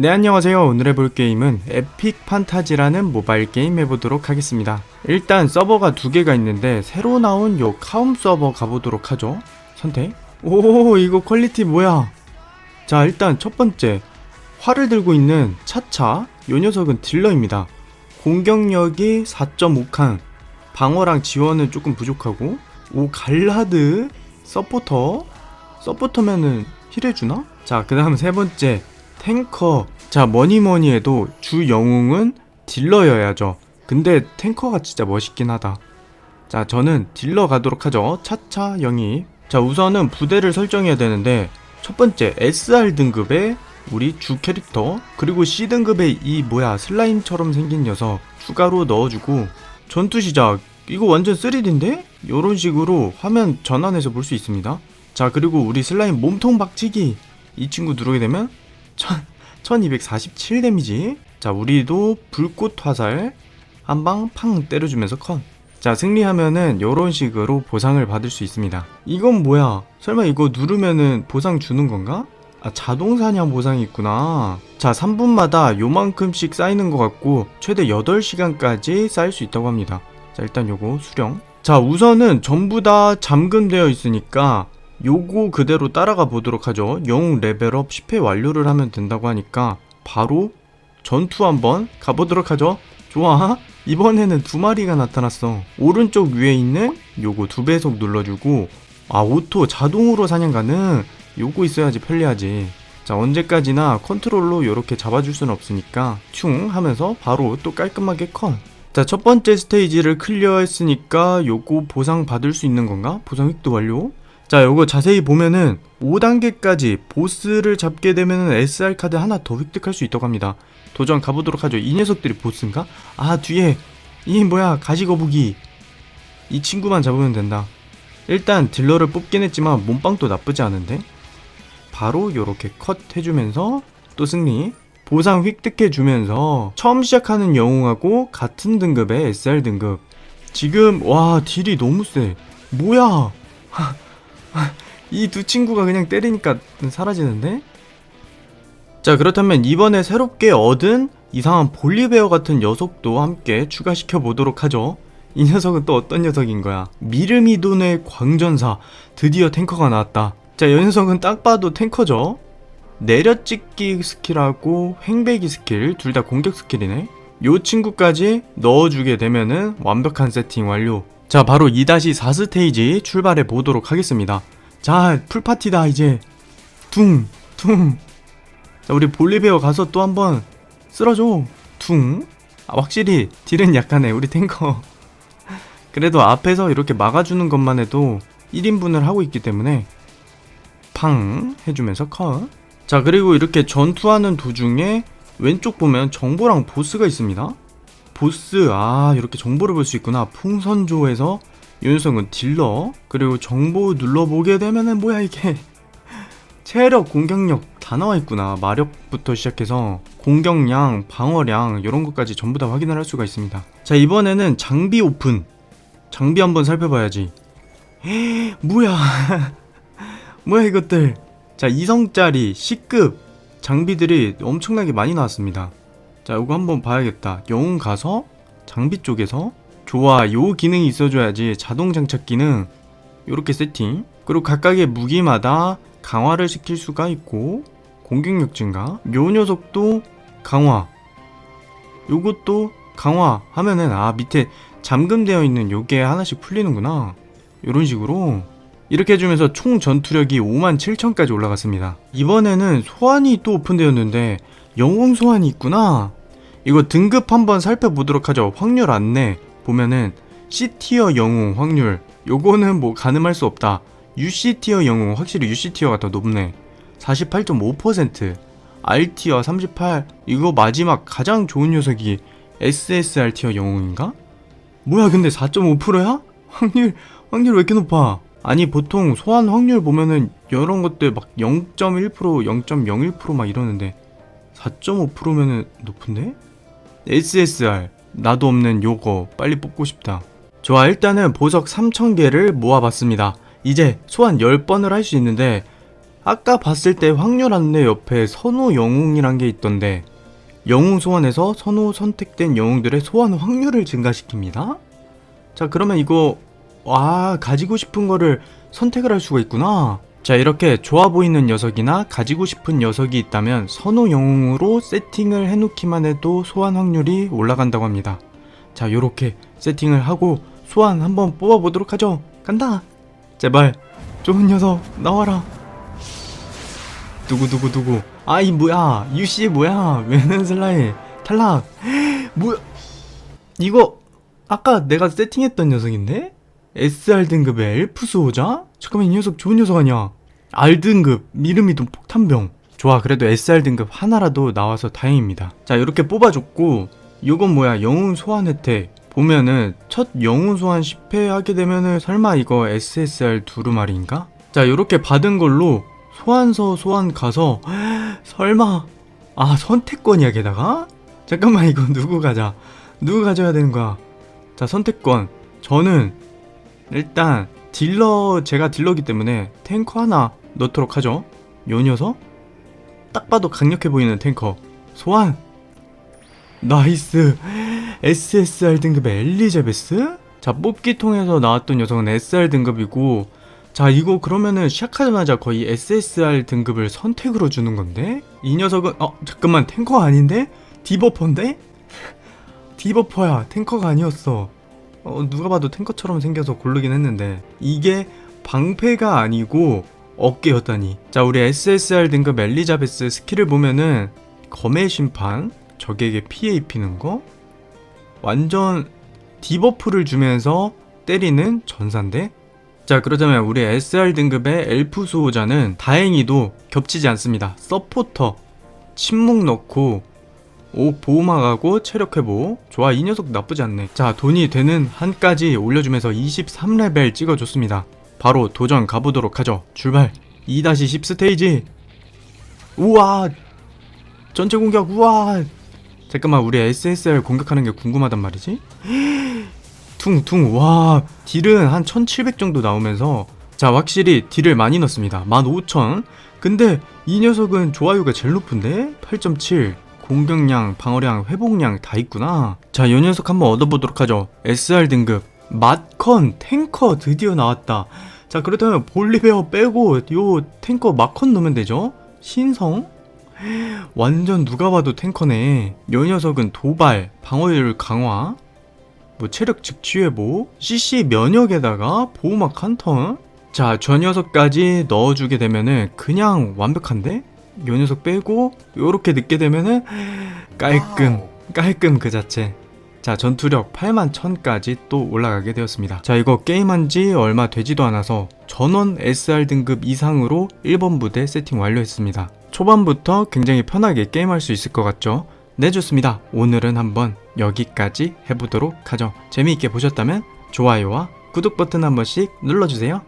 네 안녕하세요. 오늘 해볼 게임은 에픽 판타지라는 모바일 게임 해보도록 하겠습니다. 일단 서버가 두 개가 있는데 새로 나온 요 카움 서버 가보도록 하죠. 선택. 오 이거 퀄리티 뭐야? 자 일단 첫 번째. 활을 들고 있는 차차 요 녀석은 딜러입니다. 공격력이 4.5칸. 방어랑 지원은 조금 부족하고. 오 갈라드 서포터. 서포터면은 힐해주나? 자 그 다음 세 번째 탱커. 자, 뭐니 뭐니 해도 주 영웅은 딜러여야죠. 근데 탱커가 진짜 멋있긴 하다. 자, 저는 딜러 가도록 하죠. 차차 영입. 자, 우선은 부대를 설정해야 되는데, 첫 번째, SR 등급의 우리 주 캐릭터, 그리고 C 등급의 이 뭐야, 슬라임처럼 생긴 녀석 추가로 넣어주고, 전투 시작. 이거 완전 3D인데? 요런 식으로 화면 전환해서 볼 수 있습니다. 자, 그리고 우리 슬라임 몸통 박치기. 이 친구 누르게 되면 1247 데미지. 자, 우리도 불꽃 화살 한 방 팡 때려주면서 컷. 자, 승리하면은 요런 식으로 보상을 받을 수 있습니다. 이건 뭐야? 설마 이거 누르면은 보상 주는 건가? 아, 자동 사냥 보상이 있구나. 자, 3분마다 요만큼씩 쌓이는 것 같고, 최대 8시간까지 쌓일 수 있다고 합니다. 자, 일단 요거 수령. 자, 우선은 전부 다 잠금되어 있으니까, 요거 그대로 따라가 보도록 하죠. 영웅 레벨업 10회 완료를 하면 된다고 하니까 바로 전투 한번 가보도록 하죠. 좋아. 이번에는 두 마리가 나타났어. 오른쪽 위에 있는 요거 두 배속 눌러주고 아 오토 자동으로 사냥 가능. 요거 있어야지 편리하지. 자 언제까지나 컨트롤로 요렇게 잡아줄 수는 없으니까 충 하면서 바로 또 깔끔하게 컷. 자 첫 번째 스테이지를 클리어 했으니까 요거 보상 받을 수 있는 건가? 보상 획도 완료. 자, 요거 자세히 보면은 5단계까지 보스를 잡게 되면은 SR 카드 하나 더 획득할 수 있다고 합니다. 도전 가보도록 하죠. 이 녀석들이 보스인가? 아, 뒤에 이 뭐야 가시거북이 이 친구만 잡으면 된다. 일단 딜러를 뽑긴 했지만 몸빵도 나쁘지 않은데 바로 요렇게 컷 해주면서 또 승리 보상 획득해주면서 처음 시작하는 영웅하고 같은 등급의 SR 등급 지금 와 딜이 너무 세 뭐야 이 두 친구가 그냥 때리니까 사라지는데? 자 그렇다면 이번에 새롭게 얻은 이상한 볼리베어 같은 녀석도 함께 추가시켜 보도록 하죠. 이 녀석은 또 어떤 녀석인 거야? 미르미돈의 광전사. 드디어 탱커가 나왔다. 자이 녀석은 딱 봐도 탱커죠? 내려찍기 스킬하고 횡배기 스킬 둘 다 공격 스킬이네. 요 친구까지 넣어주게 되면은 완벽한 세팅 완료 자 바로 2-4 스테이지 출발해 보도록 하겠습니다. 자 풀파티다 이제. 퉁퉁. 자 우리 볼리베어 가서 또 한번 쓸어줘. 퉁. 아, 확실히 딜은 약하네 우리 탱커. 그래도 앞에서 이렇게 막아주는 것만 해도 1인분을 하고 있기 때문에 팡 해주면서 컷 자 그리고 이렇게 전투하는 도중에 왼쪽 보면 정보랑 보스가 있습니다 보스 아 이렇게 정보를 볼 수 있구나. 풍선조에서 윤성은 딜러 그리고 정보 눌러보게 되면은 뭐야 이게. 체력 공격력 다 나와 있구나. 마력부터 시작해서 공격량 방어량 이런 것까지 전부 다 확인을 할 수가 있습니다. 자 이번에는 장비 오픈. 장비 한번 살펴봐야지. 뭐야. 뭐야 이것들. 자 2성짜리 C급. 장비들이 엄청나게 많이 나왔습니다 자, 이거 한번 봐야겠다. 영웅 가서 장비 쪽에서 좋아. 요 기능이 있어줘야지. 자동 장착 기능. 요렇게 세팅. 그리고 각각의 무기마다 강화를 시킬 수가 있고 공격력 증가. 요 녀석도 강화. 요것도 강화 하면은 아 밑에 잠금되어 있는 요게 하나씩 풀리는구나. 요런 식으로 이렇게 해주면서 총 전투력이 57,000까지 올라갔습니다. 이번에는 소환이 또 오픈되었는데 영웅 소환이 있구나. 이거 등급 한번 살펴보도록 하죠. 확률 안내 보면은 C티어 영웅 확률 요거는 뭐 가늠할 수 없다. UC티어 영웅 확실히 UC티어가 더 높네. 48.5% R티어 38 이거 마지막 가장 좋은 녀석이 SSR티어 영웅인가? 뭐야 근데 4.5%야? 확률 확률 왜 이렇게 높아? 아니 보통 소환 확률 보면은 이런 것들 막 0.1% 0.01%막 이러는데 4.5%면은 높은데? SSR 나도 없는 요거 빨리 뽑고 싶다 좋아 일단은 보석 3000개를 모아봤습니다 이제 소환 10번을 할 수 있는데 아까 봤을 때 확률 안내 옆에 선호 영웅이란 게 있던데 영웅 소환에서 선호 선택된 영웅들의 소환 확률을 증가시킵니다. 자 그러면 이거 와 가지고 싶은 거를 선택을 할 수가 있구나. 자 이렇게 좋아 보이는 녀석이나 가지고 싶은 녀석이 있다면 선호 영웅으로 세팅을 해놓기만 해도 소환 확률이 올라간다고 합니다. 자 요렇게 세팅을 하고 소환 한번 뽑아보도록 하죠. 간다. 제발 좋은 녀석 나와라. 두구두구 두구. 아이 뭐야 유씨 뭐야 왜는 슬라이 탈락. 뭐야 이거 아까 내가 세팅했던 녀석인데? SR 등급의 엘프 수호자? 잠깐만 이 녀석 좋은 녀석 아니야? R 등급 미르미돈 폭탄병. 좋아 그래도 SR 등급 하나라도 나와서 다행입니다. 자 이렇게 뽑아줬고 요건 뭐야 영웅 소환 혜택. 보면은 첫 영웅 소환 10회 하게 되면은 설마 이거 SSR 두루마리인가? 자 이렇게 받은 걸로 소환서 소환 가서 설마 아 선택권이야 게다가? 잠깐만 이거 누구 가자 누구 가져야 되는 거야 자 선택권 저는 일단 딜러 제가 딜러기 때문에 탱커 하나 넣도록 하죠. 요 녀석. 딱 봐도 강력해 보이는 탱커. 소환. 나이스. SSR 등급의 엘리자베스. 자 뽑기 통해서 나왔던 녀석은 SR 등급이고 자 이거 그러면은 시작하자마자 거의 SSR 등급을 선택으로 주는 건데 이 녀석은 어 잠깐만 탱커 아닌데? 디버퍼인데? 디버퍼야. 탱커가 아니었어 어 누가 봐도 탱커처럼 생겨서 고르긴 했는데 이게 방패가 아니고 어깨였다니. 자 우리 SSR 등급 엘리자베스 스킬을 보면은 검의 심판 적에게 피해 입히는 거 완전 디버프를 주면서 때리는 전사인데 자 그러자면 우리 SR 등급의 엘프 수호자는 다행히도 겹치지 않습니다. 서포터 침묵 넣고 오 보호막하고 체력 회복. 좋아 이 녀석 나쁘지 않네. 자 돈이 되는 한까지 올려주면서 23레벨 찍어줬습니다. 바로 도전 가보도록 하죠. 출발. 2-10 스테이지. 우와! 전체 공격 우와! 잠깐만 우리 SSR 공격하는 게 궁금하단 말이지? 퉁퉁 와! 딜은 한 1700 정도 나오면서 자 확실히 딜을 많이 넣습니다. 15000 근데 이 녀석은 좋아요가 제일 높은데? 8.7 공격량 방어량 회복량 다 있구나. 자이 녀석 한번 얻어보도록 하죠. SR 등급. 마컨 탱커 드디어 나왔다. 자 그렇다면 볼리베어 빼고 요 탱커 마컨 넣으면 되죠? 신성? 완전 누가 봐도 탱커네. 요 녀석은 도발 방어율 강화. 뭐 체력 즉취 회복, CC 면역에다가 보호막 한 턴. 자, 저 녀석까지 넣어주게 되면은 그냥 완벽한데? 요 녀석 빼고 요렇게 넣게 되면은 깔끔, 깔끔 그 자체. 자, 전투력 8만 1000까지 또 올라가게 되었습니다. 자, 이거 게임한 지 얼마 되지도 않아서 전원 SR 등급 이상으로 1번 부대 세팅 완료했습니다. 초반부터 굉장히 편하게 게임할 수 있을 것 같죠? 네, 좋습니다. 오늘은 한번 여기까지 해보도록 하죠. 재미있게 보셨다면 좋아요와 구독 버튼 한 번씩 눌러주세요.